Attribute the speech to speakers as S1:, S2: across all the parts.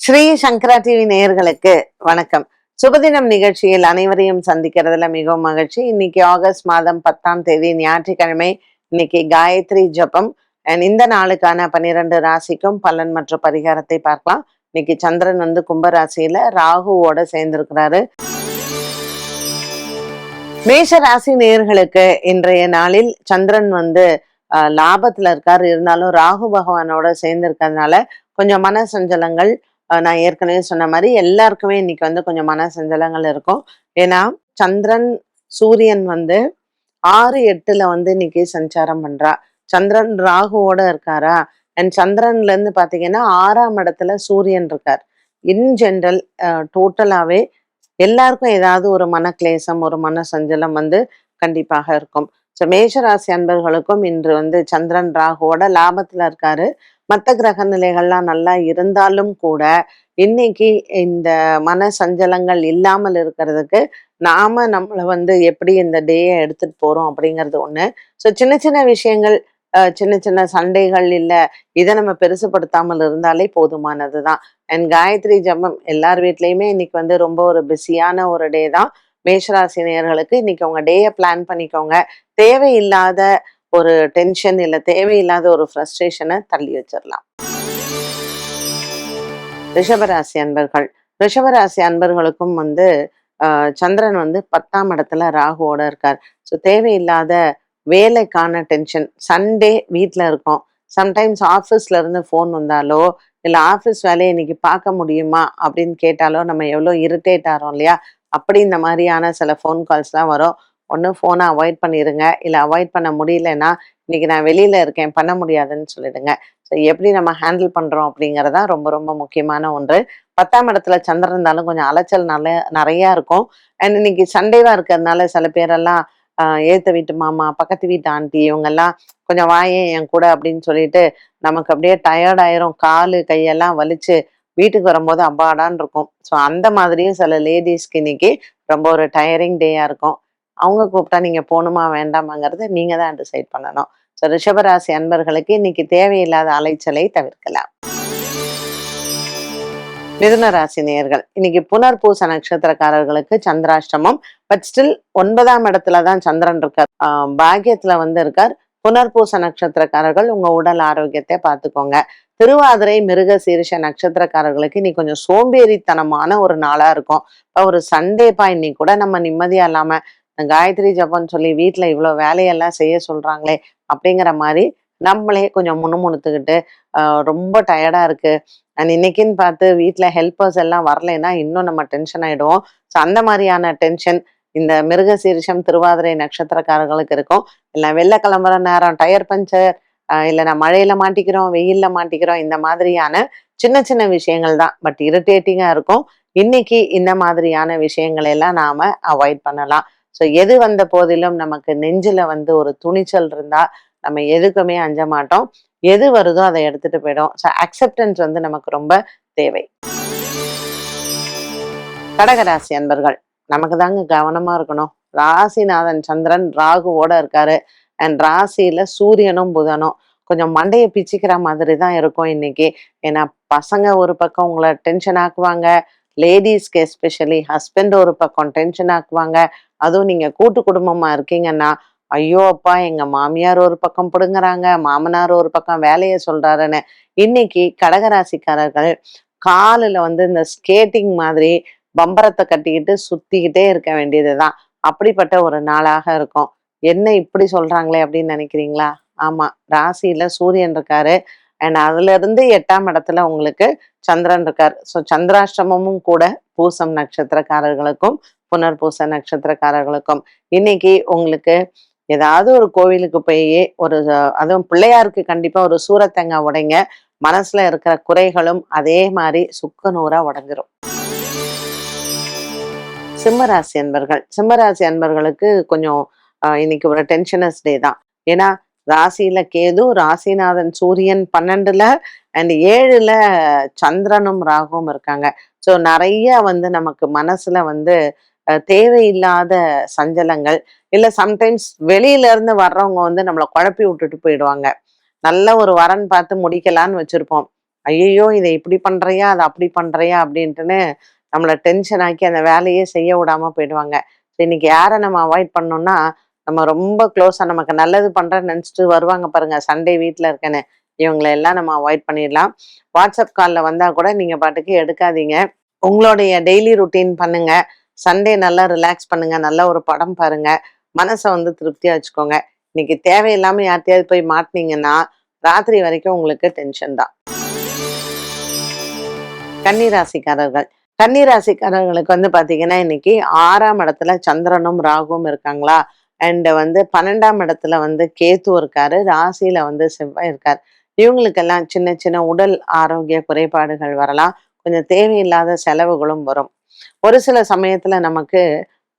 S1: ஸ்ரீ சங்கரா TV நேயர்களுக்கு வணக்கம். சுபதினம் நிகழ்ச்சியில் அனைவரையும் சந்திக்கிறதுல மிகவும் மகிழ்ச்சி. இன்னைக்கு ஆகஸ்ட் மாதம் பத்தாம் தேதி ஞாயிற்றுக்கிழமை இன்னைக்கு காயத்ரி ஜபம். அண்ட் இந்த நாளுக்கான பன்னிரண்டு ராசிக்கும் பலன் மற்றும் பரிகாரத்தை பார்க்கலாம். இன்னைக்கு சந்திரன் வந்து கும்ப ராசியில ராகுவோட சேர்ந்திருக்கிறாரு. மேஷ ராசி நேயர்களுக்கு இன்றைய நாளில் சந்திரன் வந்து ஆஹ், லாபத்துல இருக்காரு. இருந்தாலும் ராகு பகவானோட சேர்ந்து இருக்கிறதுனால கொஞ்சம் மன சஞ்சலங்கள் நான் ஏற்கனவே சொன்ன மாதிரி எல்லாருக்குமே இன்னைக்கு வந்து கொஞ்சம் மன சஞ்சலங்கள் இருக்கும். ஏன்னா சந்திரன் சூரியன் வந்து ஆறு எட்டுல வந்து இன்னைக்கு சஞ்சாரம் பண்றா. சந்திரன் ராகுவோட இருக்காரா? அண்ட் சந்திரன்ல இருந்து பாத்தீங்கன்னா ஆறாம் இடத்துல சூரியன் இருக்கார். இன் ஜென்ரல் டோட்டலாவே எல்லாருக்கும் ஏதாவது ஒரு மனக்லேசம் ஒரு மன சஞ்சலம் வந்து கண்டிப்பாக இருக்கும். ஸோ மேஷராசி அன்பர்களுக்கும் இன்று வந்து சந்திரன் ராகுவோட லாபத்துல இருக்காரு. மற்ற கிரக நிலைகள்லாம் நல்லா இருந்தாலும் கூட இன்னைக்கு இந்த மன சஞ்சலங்கள் இல்லாமல் இருக்கிறதுக்கு நாம நம்மளை வந்து எப்படி இந்த டேயை எடுத்துட்டு போறோம் அப்படிங்கிறது ஒண்ணு. ஸோ சின்ன சின்ன விஷயங்கள் சின்ன சின்ன சண்டைகள் இல்லை இதை நம்ம பெருசுப்படுத்தாமல் இருந்தாலே போதுமானது தான். அண்ட் காயத்ரி ஜபம் எல்லார் வீட்லேயுமே இன்னைக்கு வந்து ரொம்ப ஒரு பிஸியான ஒரு டே தான். மேஷராசினியர்களுக்கு இன்னைக்கு உங்க டேயை பிளான் பண்ணிக்கோங்க. தேவையில்லாத ஒரு டென்ஷன் இல்லை தேவையில்லாத ஒரு ஃப்ரஸ்ட்ரேஷனை தள்ளி வச்சிடலாம் ரிஷபராசி அன்பர்கள். ரிஷபராசி அன்பர்களுக்கும் வந்து சந்திரன் வந்து பத்தாம் இடத்துல ராகுவோட இருக்கார். ஸோ தேவையில்லாத வேலைக்கான டென்ஷன் சண்டே வீட்டில் இருக்கோம். சம்டைம்ஸ் ஆஃபீஸ்ல இருந்து ஃபோன் வந்தாலோ இல்லை ஆஃபீஸ் வேலையை இன்னைக்கு பார்க்க முடியுமா அப்படின்னு கேட்டாலோ நம்ம எவ்வளோ இரிட்டேட் ஆகிறோம் இல்லையா? அப்படி இந்த மாதிரியான சில ஃபோன் கால்ஸ்லாம் வரும். ஒன்று ஃபோனை அவாய்ட் பண்ணிடுங்க இல்லை அவாய்ட் பண்ண முடியலன்னா இன்னைக்கு நான் வெளியில் இருக்கேன் பண்ண முடியாதுன்னு சொல்லிடுங்க. ஸோ எப்படி நம்ம ஹேண்டில் பண்ணுறோம் அப்படிங்கிறதான் ரொம்ப ரொம்ப முக்கியமான ஒன்று. பத்தாம் இடத்துல சந்திரன் இருந்தாலும் கொஞ்சம் அலைச்சல் நல்ல நிறையா இருக்கும். அண்ட் இன்னைக்கு சண்டேவாக இருக்கிறதுனால சில பேரெல்லாம் ஏத்த வீட்டு மாமா பக்கத்து வீட்டு ஆண்டி இவங்கெல்லாம் கொஞ்சம் வாயே என் கூட அப்படின்னு சொல்லிட்டு நமக்கு அப்படியே டயர்ட் ஆயிரும். காலு கையெல்லாம் வலிச்சு வீட்டுக்கு வரும்போது அப்பாடான் இருக்கும். ஸோ அந்த மாதிரியும் சில லேடிஸ்க்கு இன்னைக்கு ரொம்ப ஒரு டயரிங் டேயாக இருக்கும். அவங்க கூப்பிட்டா நீங்க போகணுமா வேண்டாமாங்கிறத நீங்க தான் டிசைட் பண்ணணும். ஸோ ரிஷபராசி அன்பர்களுக்கு இன்னைக்கு தேவையில்லாத அலைச்சலை தவிர்க்கலாம். மிதுன ராசி நேர்கள் இன்னைக்கு புனர்பூச நட்சத்திரக்காரர்களுக்கு சந்திராஷ்டமம் பட் ஸ்டில் ஒன்பதாம் இடத்துல தான் சந்திரன் இருக்கார். ஆஹ் பாக்கியத்துல வந்து இருக்கார். புனர்பூச நட்சத்திரக்காரர்கள் உங்க உடல் ஆரோக்கியத்தை பார்த்துக்கோங்க. திருவாதிரை மிருக சீரிஷ நட்சத்திரக்காரர்களுக்கு இன்னைக்கு கொஞ்சம் சோம்பேறித்தனமான ஒரு நாளா இருக்கும். இப்போ ஒரு சண்டேப்பா இன்னைக்கு கூட நம்ம நிம்மதியா இல்லாம காயத்ரி ஜபம்னு சொல்லி வீட்டில் இவ்வளவு வேலையெல்லாம் செய்ய சொல்றாங்களே அப்படிங்கிற மாதிரி நம்மளே கொஞ்சம் முணுமுணுத்துக்கிட்டு ரொம்ப டயர்டா இருக்கு. அண்ட் இன்னைக்குன்னு பார்த்து வீட்டில் ஹெல்ப்பர்ஸ் எல்லாம் வரலைன்னா இன்னும் நம்ம டென்ஷன் ஆயிடுவோம். ஸோ அந்த மாதிரியான டென்ஷன் இந்த மிருக சீரிஷம் திருவாதிரை நட்சத்திரக்காரர்களுக்கு இருக்கும். இல்லை வெளில கிளம்புற நேரம் டயர் பஞ்சர் இல்லை நான் மழையில மாட்டிக்கிறோம் வெயில்ல மாட்டிக்கிறோம் இந்த மாதிரியான சின்ன சின்ன விஷயங்கள் தான். பட் இரிட்டேட்டிங்கா இருக்கும். இன்னைக்கு இந்த மாதிரியான விஷயங்களை எல்லாம் நாம அவாய்ட் பண்ணலாம். ஸோ எது வந்த போதிலும் நமக்கு நெஞ்சில் வந்து ஒரு துணிச்சல் இருந்தா நம்ம எதுக்குமே அஞ்ச மாட்டோம். எது வருதோ அதை எடுத்துட்டு போயிடும் ஸோ அக்செப்டன்ஸ் வந்து நமக்கு ரொம்ப தேவை. கடகராசி அன்பர்கள் நமக்கு தாங்க கவனமா இருக்கணும். ராசிநாதன் சந்திரன் ராகுவோட இருக்காரு. அண்ட் ராசியில சூரியனும் புதனும் கொஞ்சம் மண்டையை பிச்சுக்கிற மாதிரி தான் இருக்கும் இன்னைக்கு. ஏன்னா பசங்க ஒரு பக்கம் உங்களை டென்ஷன் ஆக்குவாங்க. லேடிஸ்க்கு எஸ்பெஷலி ஹஸ்பண்ட் ஒரு பக்கம் டென்ஷன் ஆக்குவாங்க. அதுவும் நீங்க கூட்டு குடும்பமா இருக்கீங்கன்னா ஐயோ அப்பா எங்க மாமியார் ஒரு பக்கம் பிடுங்குறாங்க மாமனார் ஒரு பக்கம் வேலையை சொல்றாருன்னு இன்னைக்கு கடகராசிக்காரர்கள் காலில் வந்து இந்த ஸ்கேட்டிங் மாதிரி பம்பரத்தை கட்டிக்கிட்டு சுத்திக்கிட்டே இருக்க வேண்டியதுதான். அப்படிப்பட்ட ஒரு நாளாக இருக்கும். என்ன இப்படி சொல்றாங்களே அப்படின்னு நினைக்கிறீங்களா? ஆமா ராசியில சூரியன் இருக்காரு. அண்ட் அதுல இருந்து எட்டாம் இடத்துல உங்களுக்கு சந்திரன் இருக்கார். ஸோ சந்திராஷ்டமமும் கூட பூசம் நட்சத்திரக்காரர்களுக்கும் புனர்பூச நட்சத்திரக்காரர்களுக்கும். இன்னைக்கு உங்களுக்கு ஏதாவது ஒரு கோவிலுக்கு போய் ஒரு அதுவும் பிள்ளையாருக்கு கண்டிப்பா ஒரு சூரத்தங்க உடைங்க. மனசுல இருக்கிற குறைகளும் அதே மாதிரி சுக்கு நூறா உடஞ்சிரும். சிம்மராசி அன்பர்கள். சிம்மராசி அன்பர்களுக்கு கொஞ்சம் இன்னைக்கு ஒரு டென்ஷனஸ் டே தான். ஏன்னா ராசியில கேது ராசிநாதன் சூரியன் பன்னெண்டுல அண்ட் ஏழுல சந்திரனும் ராகுவும் இருக்காங்க. ஸோ நிறைய வந்து நமக்கு மனசுல வந்து தேவையில்லாத சஞ்சலங்கள் இல்லை சம்டைம்ஸ் வெளியில இருந்து வர்றவங்க வந்து நம்மளை குழப்பி விட்டுட்டு போயிடுவாங்க. நல்ல ஒரு வரன் பார்த்து முடிக்கலான்னு வச்சிருப்போம். ஐயையோ இதை இப்படி பண்றியா அதை அப்படி பண்றியா அப்படின்ட்டுன்னு நம்மளை டென்ஷன் ஆக்கி அந்த வேலையே செய்ய விடாம போயிடுவாங்க. இன்னைக்கு யாரை நம்ம அவாய்ட் பண்ணோம்னா நம்ம ரொம்ப க்ளோஸா நமக்கு நல்லது பண்றேன்னு நினைச்சிட்டு வருவாங்க பாருங்க சண்டே வீட்டில் இருக்கேன்னு. இவங்களை எல்லாம் நம்ம அவாய்ட் பண்ணிடலாம். வாட்ஸ்அப் காலில் வந்தா கூட நீங்க பாட்டுக்கு எடுக்காதீங்க. உங்களுடைய டெய்லி ருட்டீன் பண்ணுங்க. சண்டே நல்லா ரிலாக்ஸ் பண்ணுங்க. நல்ல ஒரு படம் பாருங்க. மனசை வந்து திருப்தியா வச்சுக்கோங்க. இன்னைக்கு தேவையில்லாம யார்ட்டையாவது போய் மாட்டினீங்கன்னா ராத்திரி வரைக்கும் உங்களுக்கு டென்ஷன் தான். கன்னிராசிக்காரர்கள். கன்னிராசிக்காரர்களுக்கு வந்து பாத்தீங்கன்னா இன்னைக்கு ஆறாம் இடத்துல சந்திரனும் ராகுவும் இருக்காங்களா? அண்ட் வந்து பன்னெண்டாம் இடத்துல வந்து கேத்து இருக்காரு. ராசியில வந்து செவ்வாய் இருக்கார். இவங்களுக்கெல்லாம் சின்ன சின்ன உடல் ஆரோக்கிய குறைபாடுகள் வரலாம். கொஞ்சம் தேவையில்லாத செலவுகளும் வரும். ஒரு சில சமயத்துல நமக்கு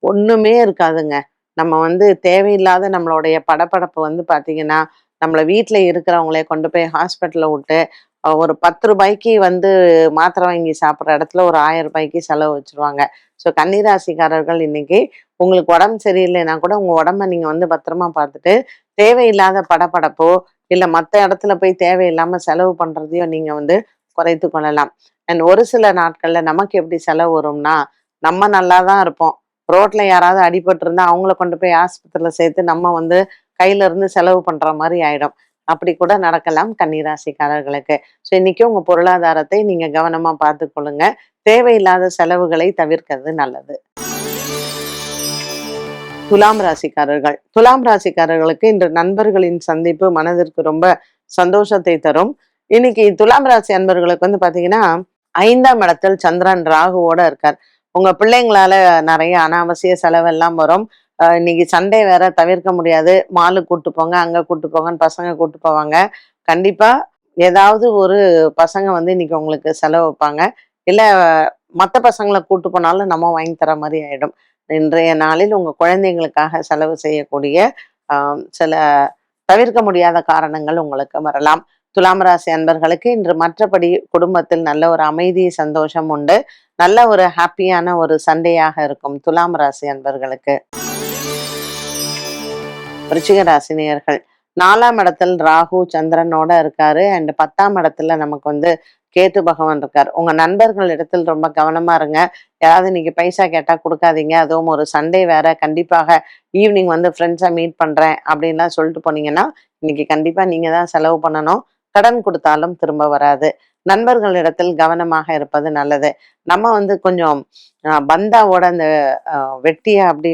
S1: ஒண்ணுமே இருக்காதுங்க. நம்ம வந்து தேவையில்லாத நம்மளுடைய படப்படப்பு வந்து பாத்தீங்கன்னா நம்மள வீட்டுல இருக்கிறவங்களே கொண்டு போய் ஹாஸ்பிட்டல்ல விட்டு ஒரு பத்து ரூபாய்க்கு வந்து மாத்திரை வாங்கி சாப்பிட்ற இடத்துல ஒரு ஆயிரம் ரூபாய்க்கு செலவு வச்சிருவாங்க. ஸோ கன்னிராசிக்காரர்கள் இன்னைக்கு உங்களுக்கு உடம்பு சரியில்லைன்னா கூட உங்க உடம்ப நீங்க வந்து பத்திரமா பார்த்துட்டு தேவையில்லாத படப்படப்போ இல்ல மற்ற இடத்துல போய் தேவையில்லாம செலவு பண்றதையோ நீங்க வந்து குறைத்து கொள்ளலாம். அண்ட் ஒரு சில நாட்கள்ல நமக்கு எப்படி செலவு வரும்னா நம்ம நல்லா தான் இருப்போம். ரோட்ல யாராவது அடிபட்டு இருந்தா அவங்கள கொண்டு போய் ஆஸ்பத்திரியில சேர்த்து நம்ம வந்து கையில இருந்து செலவு பண்ற மாதிரி ஆயிடும். அப்படி கூட நடக்கலாம் கன்னிராசிக்காரர்களுக்கு. ஸோ இன்னைக்கு உங்க பொருளாதாரத்தை நீங்க கவனமா பார்த்துக்கொள்ளுங்க. தேவையில்லாத செலவுகளை தவிர்க்கிறது நல்லது. துலாம் ராசிக்காரர்கள். துலாம் ராசிக்காரர்களுக்கு இன்று நண்பர்களின் சந்திப்பு மனதிற்கு ரொம்ப சந்தோஷத்தை தரும். இன்னைக்கு துலாம் ராசி அன்பர்களுக்கு வந்து பாத்தீங்கன்னா ஐந்தாம் இடத்தில் சந்திரன் ராகுவோட இருக்கார். உங்க பிள்ளைங்களால நிறைய அனாவசிய செலவெல்லாம் வரும். இன்னைக்கு சண்டே வேற தவிர்க்க முடியாது. மாலுக்கு கூட்டு போங்க அங்க கூட்டு போங்கன்னு பசங்க கூட்டு போவாங்க. கண்டிப்பா ஏதாவது ஒரு பசங்க வந்து இன்னைக்கு உங்களுக்கு செலவு வைப்பாங்க. இல்ல மற்ற பசங்களை கூட்டு போனாலும் நம்ம வாங்கி தர மாதிரி ஆயிடும். இன்றைய நாளில் உங்க குழந்தைங்களுக்காக செலவு செய்யக்கூடிய ஆஹ் சில தவிர்க்க முடியாத காரணங்கள் உங்களுக்கு வரலாம். துலாம் ராசி அன்பர்களுக்கு இன்று மற்றபடி குடும்பத்தில் நல்ல ஒரு அமைதி சந்தோஷம் உண்டு. நல்ல ஒரு ஹாப்பியான ஒரு சண்டேயாக இருக்கும் துலாம் ராசி அன்பர்களுக்கு. விருச்சிக ராசினியர்கள் நாலாம் இடத்தில் ராகு சந்திரனோட இருக்காரு. அண்ட் பத்தாம் இடத்துல நமக்கு வந்து கேத்து பகவான் இருக்கார். உங்க நண்பர்கள் இடத்தில் ரொம்ப கவனமா இருங்க. யாராவது இன்னைக்கு பைசா கேட்டா கொடுக்காதீங்க. அதுவும் ஒரு சண்டே வேற. கண்டிப்பாக ஈவினிங் வந்து ஃப்ரெண்ட்ஸை மீட் பண்றேன் அப்படின்லாம் சொல்லிட்டு போனீங்கன்னா இன்னைக்கு கண்டிப்பா நீங்க தான் செலவு பண்ணணும். கடன் கொடுத்தாலும் திரும்ப வராது. நண்பர்களிடத்தில் கவனமாக இருப்பது நல்லது. நம்ம வந்து கொஞ்சம் பந்தாவோட அந்த வெட்டியை அப்படி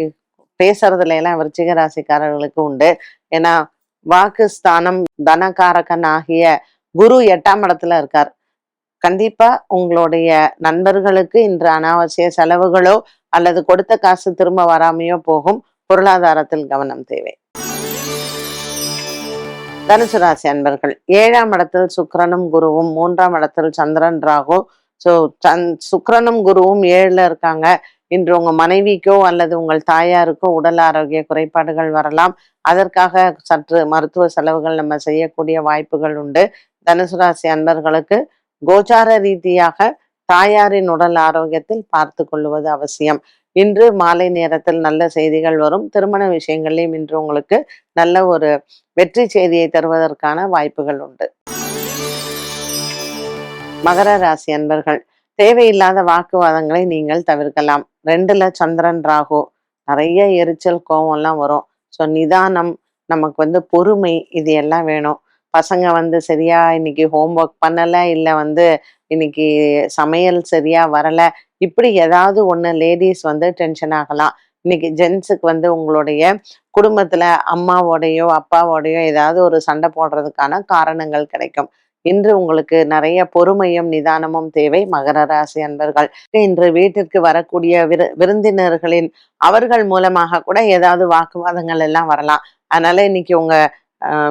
S1: பேசுறதுல எல்லாம் விருச்சிக ராசிக்காரர்களுக்கு உண்டு. ஏன்னா வாக்கு ஸ்தானம் தனகாரகன் ஆகிய குரு எட்டாம் இடத்துல இருக்கார். கண்டிப்பா உங்களுடைய நண்பர்களுக்கு இன்று அனாவசிய செலவுகளோ அல்லது கொடுத்த காசு திரும்ப வராமையோ போகும். பொருளாதாரத்தில் கவனம் தேவை. தனுசு ராசி அன்பர்கள். ஏழாம் இடத்தில் சுக்கரனும் குருவும் மூன்றாம் இடத்தில் சந்திரன் ராகு. ஸோ சந் சுக்கரனும் குருவும் ஏழுல இருக்காங்க. இன்று உங்க மனைவிக்கோ அல்லது உங்கள் தாயாருக்கோ உடல் ஆரோக்கிய குறைபாடுகள் வரலாம். அதற்காக சற்று மருத்துவ செலவுகள் நம்ம செய்யக்கூடிய வாய்ப்புகள் உண்டு. தனுசு ராசி அன்பர்களுக்கு கோச்சார ரீதியாக தாயாரின் உடல் ஆரோக்கியத்தில் பார்த்து கொள்வது அவசியம். இன்று மாலை நேரத்தில் நல்ல செய்திகள் வரும். திருமண விஷயங்களையும் இன்று உங்களுக்கு நல்ல ஒரு வெற்றி செய்தியை தருவதற்கான வாய்ப்புகள் உண்டு. மகர ராசி அன்பர்கள் தேவையில்லாத வாக்குவாதங்களை நீங்கள் தவிர்க்கலாம். ரெண்டுல சந்திரன் ராகு நிறைய எரிச்சல் கோவம்லாம் எல்லாம் வரும். ஸோ நிதானம் நமக்கு வந்து பொறுமை இது எல்லாம் வேணும். பசங்க வந்து சரியா இன்னைக்கு ஹோம்ஒர்க் பண்ணல இல்ல வந்து இன்னைக்கு சமையல் சரியா வரல. இப்படி ஏதாவது ஒன்று லேடிஸ் வந்து டென்ஷன் ஆகலாம். இன்னைக்கு ஜென்ஸுக்கு வந்து உங்களுடைய குடும்பத்துல அம்மாவோடையோ அப்பாவோடையோ ஏதாவது ஒரு சண்டை போடுறதுக்கான காரணங்கள் கிடைக்கும். இன்று உங்களுக்கு நிறைய பொறுமையும் நிதானமும் தேவை. மகர ராசி அன்பர்கள் இன்று வீட்டிற்கு வரக்கூடிய விரு விருந்தினர்களின் அவர்கள் மூலமாக கூட ஏதாவது வாக்குவாதங்கள் எல்லாம் வரலாம். அதனால இன்னைக்கு உங்க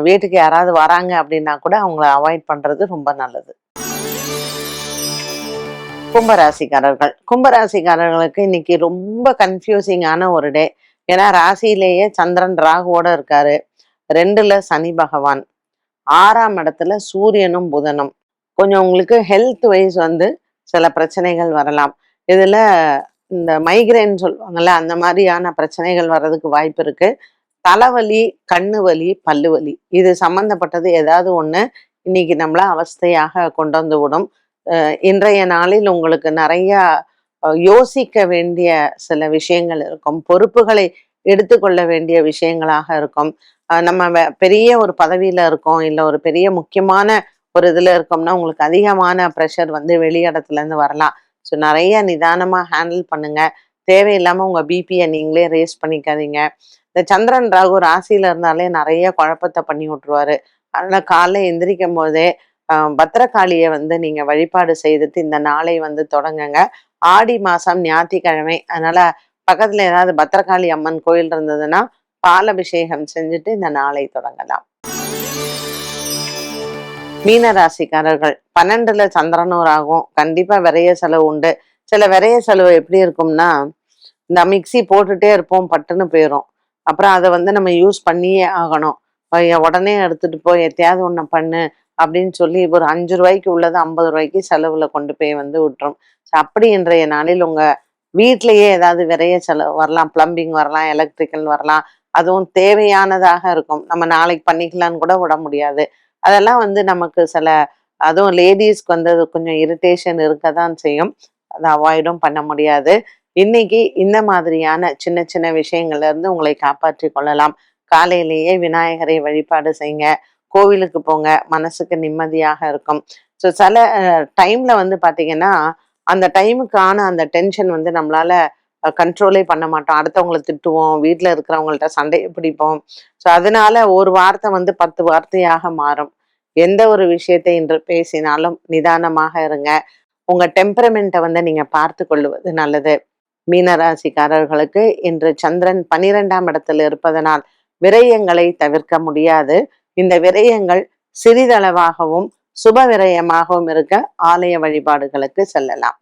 S1: வீட்டுக்கு யாராவது வராங்க அப்படின்னா கூட அவங்கள அவாய்ட் பண்றது ரொம்ப நல்லது. கும்பராசிக்காரர்கள். கும்பராசிக்காரர்களுக்கு இன்னைக்கு ரொம்ப கன்ஃபியூசிங்கான ஒரு டே ஏன்னா ராசியிலேயே சந்திரன் ராகுவோட இருக்காரு. ரெண்டுல சனி பகவான். ஆறாம் இடத்துல சூரியனும் புதனும். கொஞ்சம் உங்களுக்கு ஹெல்த் வைஸ் வந்து சில பிரச்சனைகள் வரலாம். இதுல இந்த மைக்ரைன் சொல்லுவாங்கல்ல அந்த மாதிரியான பிரச்சனைகள் வர்றதுக்கு வாய்ப்பு இருக்கு. தலைவலி கண்ணு வலி பல்லு வலி. இது சம்பந்தப்பட்டது ஏதாவது ஒண்ணு இன்னைக்கு நம்மள அவஸ்தையாக கொண்டு வந்து விடும். இன்றைய நாளில் உங்களுக்கு நிறைய யோசிக்க வேண்டிய சில விஷயங்கள் இருக்கும். பொறுப்புகளை எடுத்துக்கொள்ள வேண்டிய விஷயங்களாக இருக்கும். நம்ம பெரிய ஒரு பதவியில இருக்கோம் இல்லை ஒரு பெரிய முக்கியமான ஒரு இதுல இருக்கோம்னா உங்களுக்கு அதிகமான ப்ரெஷர் வந்து வெளியிடத்துல இருந்து வரலாம். ஸோ நிறைய நிதானமா ஹேண்டில் பண்ணுங்க. தேவையில்லாம உங்க பிபியை நீங்களே ரேஸ் பண்ணிக்காதீங்க. இந்த சந்திரன் ராகு ராசியில இருந்தாலே நிறைய குழப்பத்தை பண்ணி விட்டுருவாரு. அதனால காலைல எந்திரிக்கும் போதே பத்திரகாளியை வந்து நீங்க வழிபாடு செய்துட்டு இந்த நாளை வந்து தொடங்குங்க. ஆடி மாசம் ஞாயிற்றுக்கிழமை. அதனால பக்கத்துல ஏதாவது பத்திரகாளி அம்மன் கோயில் இருந்ததுன்னா பாலபிஷேகம் செஞ்சுட்டு இந்த நாளை தொடங்கலாம். மீன ராசிக்காரர்கள் பன்னெண்டுல சந்திரனூர் ஆகும். கண்டிப்பா விரைய செலவு உண்டு. சில விரைய செலவு எப்படி இருக்கும்னா இந்த மிக்ஸி போட்டுட்டே இருப்போம் பட்டுன்னு போயிடும் அப்புறம் அதை வந்து நம்ம யூஸ் பண்ணியே ஆகணும். உடனே எடுத்துட்டு போய் எத்தையாவது ஒண்ணு பண்ணு. அப்படின்னு சொல்லி ஒரு அஞ்சு ரூபாய்க்கு உள்ளது ஐம்பது ரூபாய்க்கு செலவுல கொண்டு போய் வந்து விட்டுரும். அப்படி இன்றைய நாளில் உங்க வீட்லயே ஏதாவது விரைய செலவு வரலாம் பிளம்பிங் வரலாம் எலக்ட்ரிக்கல் வரலாம் அதுவும் தேவையானதாக இருக்கும். நம்ம நாளைக்கு பண்ணிக்கலாம்னு கூட விட முடியாது. அதெல்லாம் வந்து நமக்கு சில அதுவும் லேடிஸ்க்கு வந்து அது கொஞ்சம் இரிட்டேஷன் இருக்க தான் செய்யும். அதை அவாய்டும் பண்ண முடியாது. இன்னைக்கு இந்த மாதிரியான சின்ன சின்ன விஷயங்கள்ல இருந்து உங்களை காப்பாற்றி கொள்ளலாம். காலையிலேயே விநாயகரை வழிபாடு செய்யுங்க கோவிலுக்கு போங்க மனசுக்கு நிம்மதியாக இருக்கும். ஸோ சில டைம்ல வந்து பார்த்தீங்கன்னா அந்த டைமுக்கான அந்த டென்ஷன் வந்து நம்மளால கண்ட்ரோலே பண்ண மாட்டோம். அடுத்தவங்களை திட்டுவோம் வீட்டில் இருக்கிறவங்கள்ட்ட சண்டையை பிடிப்போம். ஸோ அதனால ஒரு வார்த்தை வந்து பத்து வார்த்தையாக மாறும். எந்த ஒரு விஷயத்தை இன்று பேசினாலும் நிதானமாக இருங்க. உங்க டெம்பரமெண்ட்டை வந்து நீங்க பார்த்து கொள்வது நல்லது. மீனராசிக்காரர்களுக்கு இன்று சந்திரன் பனிரெண்டாம் இடத்தில் இருப்பதனால் விரயங்களை தவிர்க்க முடியாது. இந்த விரயங்கள் சிறிதளவாகவும் சுப விரயமாகவும் இருக்க ஆலய வழிபாடுகளுக்கு செல்லலாம்.